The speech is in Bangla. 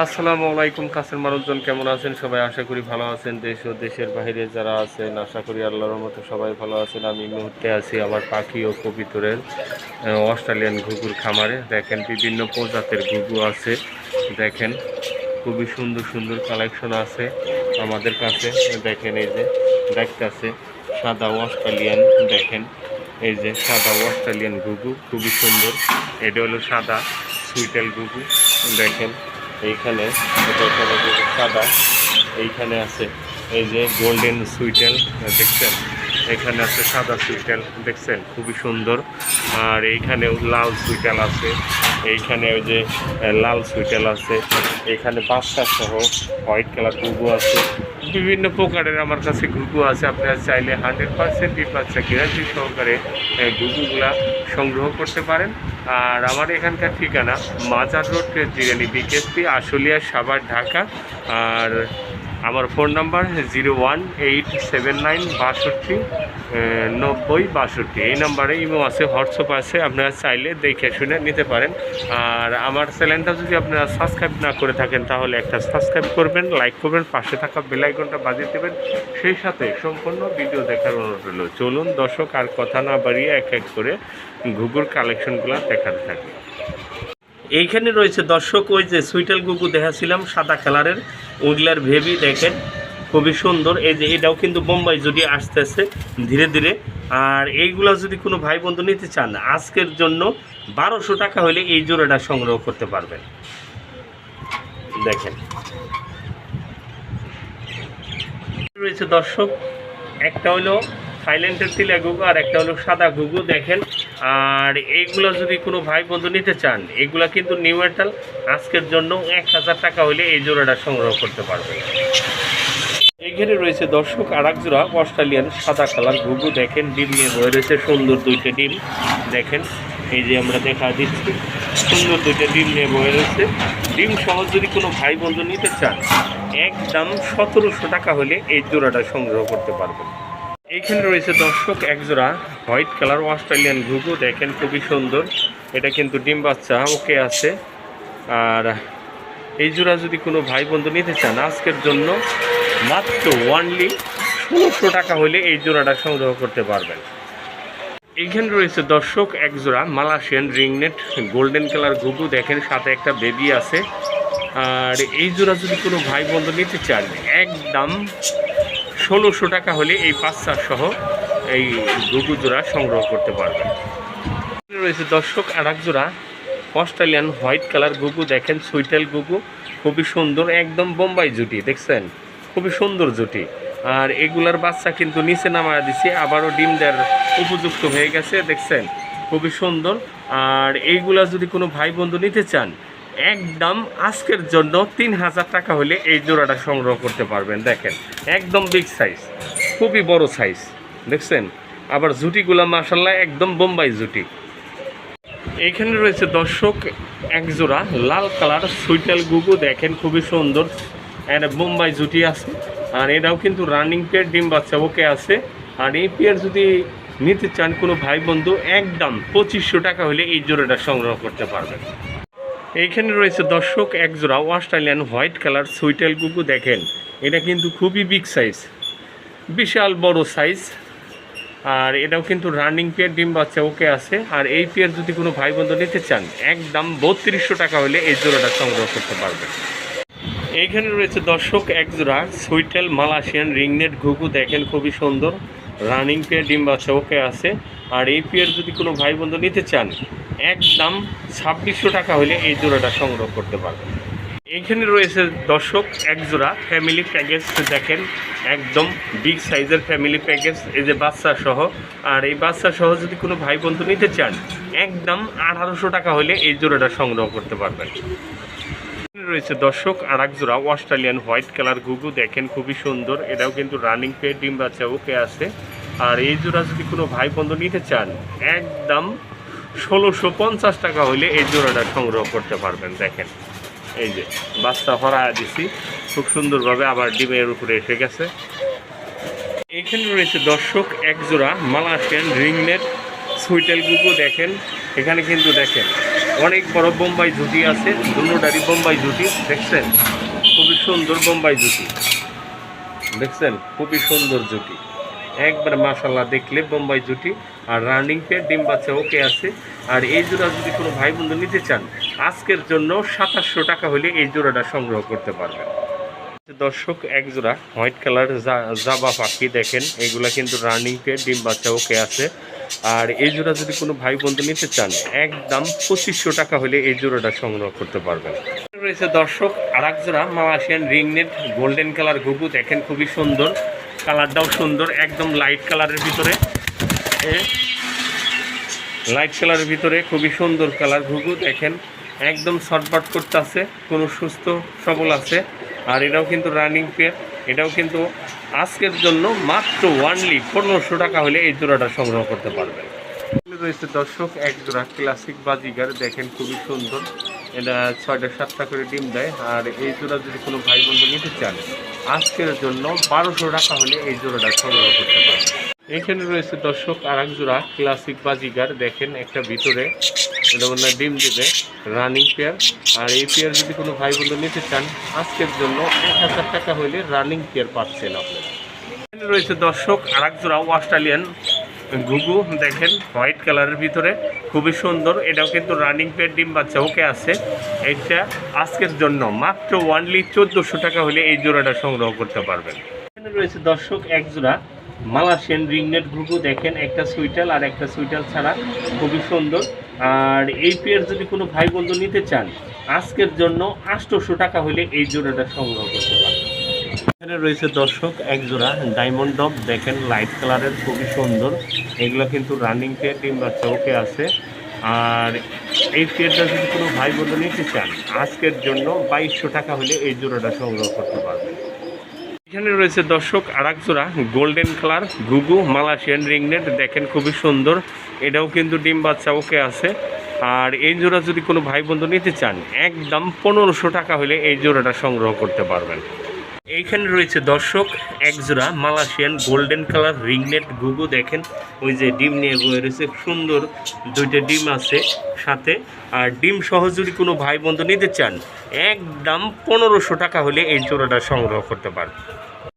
আসসালামু আলাইকুম কাসের মানুষজন কেমন আছেন? সবাই আশা করি ভালো আছেন। দেশ ও দেশের বাইরে যারা আছেন, আশা করি আল্লাহর মতো সবাই ভালো আছেন। আমি মুহূর্তে আছি আমার পাখি ও কবিতরের অস্ট্রেলিয়ান ঘুঘুর খামারে। দেখেন, বিভিন্ন প্রজাতির ঘুঘু আছে। দেখেন, খুবই সুন্দর সুন্দর কালেকশন আছে আমাদের কাছে। দেখেন, এই যে দেখতেছে, সাদা অস্ট্রেলিয়ান। দেখেন, এই যে সাদা অস্ট্রেলিয়ান ঘুঘু, খুবই সুন্দর। এটা হলো সাদা সুইটেল ঘুঘু। দেখেন এইখানে, এটা সাদা এইখানে আছে এই যে গোল্ডেন সুইটেল দেখছেন? এখানে আছে সাদা সুইটেল দেখছেন? খুবই সুন্দর। আর এইখানেও লাল সুইটেল আছে। এইখানে ওই যে লাল সুইটেল আছে। এখানে বাচ্চা সহ হোয়াইট কালার ঘুঘু আছে। বিভিন্ন প্রকারের আমার কাছে ঘুঘু আছে। আপনারা চাইলে হান্ড্রেড পার্সেন্ট বাচ্চা গ্যারান্টি সহকারে ঘুঘুগুলা সংগ্রহ করতে পারেন। আর আমার এখানকার ঠিকানা মাজার রোড জিরানি বিকেএসপি, আশুলিয়া, সাভার, ঢাকা। আর আমার phone number zero one eight seven nine বাষট্টি নব্বই, বাষট্টি। এই নাম্বারে ইমো আছে, হোয়াটসঅ্যাপ আছে, আপনারা চাইলে দেখে শুনে নিতে পারেন। আর আমার চ্যানেলটা যদি আপনারা সাবস্ক্রাইব না করে থাকেন, তাহলে একটা সাবস্ক্রাইব করবেন, লাইক করবেন, পাশে থাকা বেলাইকনটা বাজিয়ে দেবেন। সেই সাথে সম্পূর্ণ ভিডিও দেখার অনুরোধ রইল। চলুন দর্শক, আর কথা না বাড়িয়ে এক এক করে ঘুঘুর কালেকশনগুলো দেখাতে থাকি। এইখানে রয়েছে দর্শক, ওই যে সুইটাল গুগু দেখাছিলাম, সাদা কালারের। উগলার ভেবি দেখেন। খুবই সুন্দর। এই যে এটাও কিন্তু বোম্বাই যদি আসতেছে ধীরে ধীরে। আর এইগুলা যদি কোনো ভাই বন্ধু নিতে চান, আজকের জন্য বারোশো টাকা হলে এই জোড়াটা সংগ্রহ করতে পারবেন। দেখেন। রয়েছে দর্শক, একটা হলো থাইল্যান্ডের তিলা ঘুঘু আর একটা হলো সাদা ঘুঘু, দেখেন। আর এইগুলো যদি কোনো ভাই বন্ধু নিতে চান, এগুলা কিন্তু নিউ আজকের জন্য এক হাজার টাকা হলে এই জোড়াটা সংগ্রহ করতে পারবেন। এইখানে রয়েছে দর্শক আর এক জোড়া অস্ট্রেলিয়ান সাদা কালার ঘুঘু। দেখেন, ডিম নিয়ে বয়ে রয়েছে সুন্দর দুইটা ডিম। দেখেন, এই যে আমরা দেখা দিচ্ছি, সুন্দর দুইটা ডিম নিয়ে বয়ে রয়েছে। ডিম সহ যদি কোনো ভাই বন্ধু নিতে চান, একদম সতেরোশো টাকা হলে এই জোড়াটা সংগ্রহ করতে পারবেন। এইখানে রয়েছে দর্শক এক জোড়া হোয়াইট কালার অস্ট্রেলিয়ান ঘুঘু। দেখেন, খুবই সুন্দর। এটা কিন্তু ডিম বাচ্চা, ওকে আছে। আর এই জোড়া যদি কোনো ভাই বন্ধু নিতে চান, আজকের জন্য মাত্র ওয়ানলি ষোলোশো টাকা হলে এই জোড়াটা সংগ্রহ করতে পারবেন। এইখানে রয়েছে দর্শক, এক জোড়া মালয়েশিয়ান রিংনেট গোল্ডেন কালার ঘুঘু। দেখেন, সাথে একটা বেবি আছে। আর এই জোড়া যদি কোনো ভাই বন্ধু নিতে চান, একদম ষোলোশো টাকা হলে এই বাচ্চা সহ এই ঘুঘু জোড়া সংগ্রহ করতে পারবেন। রয়েছে দর্শক আর এক জোড়া অস্ট্রেলিয়ান হোয়াইট কালার ঘুঘু। দেখেন, সুইটেল ঘুঘু, খুবই সুন্দর, একদম বোম্বাই জুটি, দেখছেন? খুবই সুন্দর জুটি। আর এগুলার বাচ্চা কিন্তু নিচে নামায় দিছি, আবারও ডিম দেওয়ার উপযুক্ত হয়ে গেছে, দেখছেন? খুবই সুন্দর। আর এইগুলা যদি কোনো ভাই বন্ধু নিতে চান, একদম আজকের জন্য তিন হাজার টাকা হলে এই জোড়াটা সংগ্রহ করতে পারবেন, দেখেন। একদম বিগ সাইজ খুবই বড় সাইজ দেখছেন? আবার জুটিগুলা মাসাল্লাহ একদম বোম্বাই জুটি। এখানে রয়েছে দর্শক, এক জোড়া লাল কালার সুইটেল গুগু, দেখেন, খুবই সুন্দর। এর বোম্বাই জুটি আছে। আর এটাও কিন্তু রানিং পেয়ার ডিম বাচ্চা ওকে আছে। আর এই পেয়ার যদি নিতে চান কোনো ভাই বন্ধু, একদম পঁচিশশো টাকা হলে এই জোড়াটা সংগ্রহ করতে পারবেন। এইখানে রয়েছে দর্শক, এক জোড়া অস্ট্রেলিয়ান হোয়াইট কালার সুইটেল কুকু, দেখেন, এটা কিন্তু খুবই বিগ সাইজ বিশাল বড় সাইজ আর এটাও কিন্তু রানিং পেয়ার ডিম বাচ্চা ওকে আছে। আর এই পেয়ার যদি কোনো ভাই বন্ধু নিতে চান, একদম বত্রিশশো টাকা হলে এই জোড়াটা সংগ্রহ করতে পারবেন। এইখানে রয়েছে দর্শক এক জোড়া সুইটেল মালয়েশিয়ান রিংনেট ঘুঘু, দেখেন খুবই সুন্দর। রানিং পেয়ার ডিম ওকে আছে। আর এই পেয়ার যদি কোনো ভাই বন্ধু নিতে চান, একদম ছাব্বিশশো টাকা হলে এই জোড়াটা সংগ্রহ করতে পারবেন। এইখানে রয়েছে দর্শক এক জোড়া ফ্যামিলি প্যাকেজ দেখেন একদম বিগ সাইজের ফ্যামিলি প্যাকেজ এই যে বাচ্চা সহ। আর এই বাচ্চা সহ যদি কোনো ভাই বন্ধু নিতে চান, একদম আঠারোশো টাকা হলে এই জোড়াটা সংগ্রহ করতে পারবেন। রয়েছে দর্শক আর এক জোড়া অস্ট্রেলিয়ান হোয়াইট কালার ঘুঘু দেখেন, খুবই সুন্দর। এটাও কিন্তু রানিং পেয়ে ডিম বাচ্চা ওকে আছে। আর এই জোড়া যদি কোনো ভাই বন্ধু নিতে চান, একদম ষোলোশো পঞ্চাশ টাকা হলে এই জোড়াটা সংগ্রহ করতে পারবেন, দেখেন। এই যে, বাচ্চা ভরা দিছি। খুব সুন্দরভাবে আবার ডিমের উপরে এসে গেছে। এখানে রয়েছে দর্শক এক জোড়া মালয়েশিয়ান রিংনেট সুইটেল গুগু দেখেন। এখানে কিন্তু দেখেন, অনেক বড় বোম্বাই জুটি আছে দুটারই বোম্বাই জুটি দেখছেন? খুবই সুন্দর বোম্বাই জুটি দেখছেন? খুবই সুন্দর জুটি একবার মাশাল্লাহ দেখলে বোম্বাই জুটি আর রানিং পে ডিম বাচ্চা ওকে আছে। আর এই জোড়া যদি কোনো ভাই বন্ধু নিতে চান, আজকের জন্য সাতাশশো টাকা হলে এই জোড়াটা সংগ্রহ করতে পারবেন। দর্শক, এক জোড়া হোয়াইট কালার জাবা পাখি দেখেন, এগুলা কিন্তু রানিং পে ডিম বাচ্চা ওকে আছে। আর এই জোড়া যদি কোনো ভাই বন্ধু নিতে চান, একদম পঁচিশশো টাকা হলে এই জোড়াটা সংগ্রহ করতে পারবেন। রয়েছে দর্শক আর এক জোড়া Malaysian ring net golden colour ঘুঘু, দেখেন খুবই সুন্দর। কালারটাও সুন্দর, একদম লাইট কালারের ভিতরে। লাইট কালারের ভিতরে খুবই সুন্দর কালার ঘুঘু, দেখেন, একদম শর্টবাট করতে আছে কোনো সুস্থ সবল আছে। আর এটাও কিন্তু রানিং পেয়ার এটাও কিন্তু আজকের জন্য মাত্র ওয়ানলি পনেরোশো টাকা হলে এই জোড়াটা সংগ্রহ করতে পারবেন। রয়েছে দর্শক, এক জোড়া ক্লাসিক বাজিগার, দেখেন খুবই সুন্দর। এটা ছয়টা সাতটা করে ডিম দেয়। আর এই জোড়া যদি কোনো ভাই বন্ধু নিতে চান, আজকের জন্য বারোশো টাকা হলে এই জোড়াটা সংগ্রহ করতে পারবেন। এখানে রয়েছে দর্শক আর জোড়া ক্লাসিক বাজিগার। দেখেন, একটা ভিতরে এটা মনে ডিম দেবে রানিং পেয়ার আর এই পেয়ার যদি কোনো ভাই বন্ধু নিতে চান, আজকের জন্য এক হাজার টাকা হলে রানিং পেয়ার পাচ্ছেন আপনারা এখানে রয়েছে দর্শক আর জোড়া অস্ট্রেলিয়ান ঘুঘু। দেখেন, হোয়াইট কালারের ভিতরে। খুবই সুন্দর। এটাও কিন্তু রানিং পেয়ার ডিম বাচ্চা। ওকে, আছে। এটা আজকের জন্য মাত্র ওয়ানলি চোদ্দোশো টাকা হলে এই জোড়াটা সংগ্রহ করতে পারবেন। এখানে রয়েছে দর্শক এক জোড়া মালয়েশিয়ান রিংনেট ঘুঘু দেখেন, একটা সুইটাল আর একটা সুইটাল ছাড়া খুবই সুন্দর। আর এই পেয়ার যদি কোনো ভাই বন্ধু নিতে চান, আজকের জন্য আটশোশো টাকা হলে এই জোড়াটা সংগ্রহ করতে পারবেন এখানে রয়েছে দর্শক, এক জোড়া ডায়মন্ড ডব দেখেন লাইট কালারের, খুবই সুন্দর। এগুলো কিন্তু রানিং পেয়ার ডিম বাচ্চা ওকে আছে। আর এই পেয়ারটা যদি কোনো ভাই বন্ধু নিতে চান, আজকের জন্য বাইশশো টাকা হলে এই জোড়াটা সংগ্রহ করতে পারবেন। এখানে রয়েছে দর্শক আরাকজোড়া গোল্ডেন কালার ঘুঘু মালাশিয়ান রিংনেট দেখেন খুবই সুন্দর। এটাও কিন্তু ডিম বাচ্চা ওকে আছে। আর এই জোড়া যদি কোনো ভাই বন্ধু নিতে চান, একদম পনেরোশো টাকা হলে এই জোড়াটা সংগ্রহ করতে পারবেন। এইখানে রয়েছে দর্শক, একজোড়া মালাশিয়ান গোল্ডেন কালার রিংনেট গুগু দেখেন, ওই যে ডিম নিয়ে বয়ে রয়েছে, সুন্দর দুইটা ডিম আছে সাথে। আর ডিম সহযোগী কোনো ভাই বন্ধু নিতে চান, একদম পনেরোশো টাকা হলে এই জোড়াটা সংগ্রহ করতে পারবেন।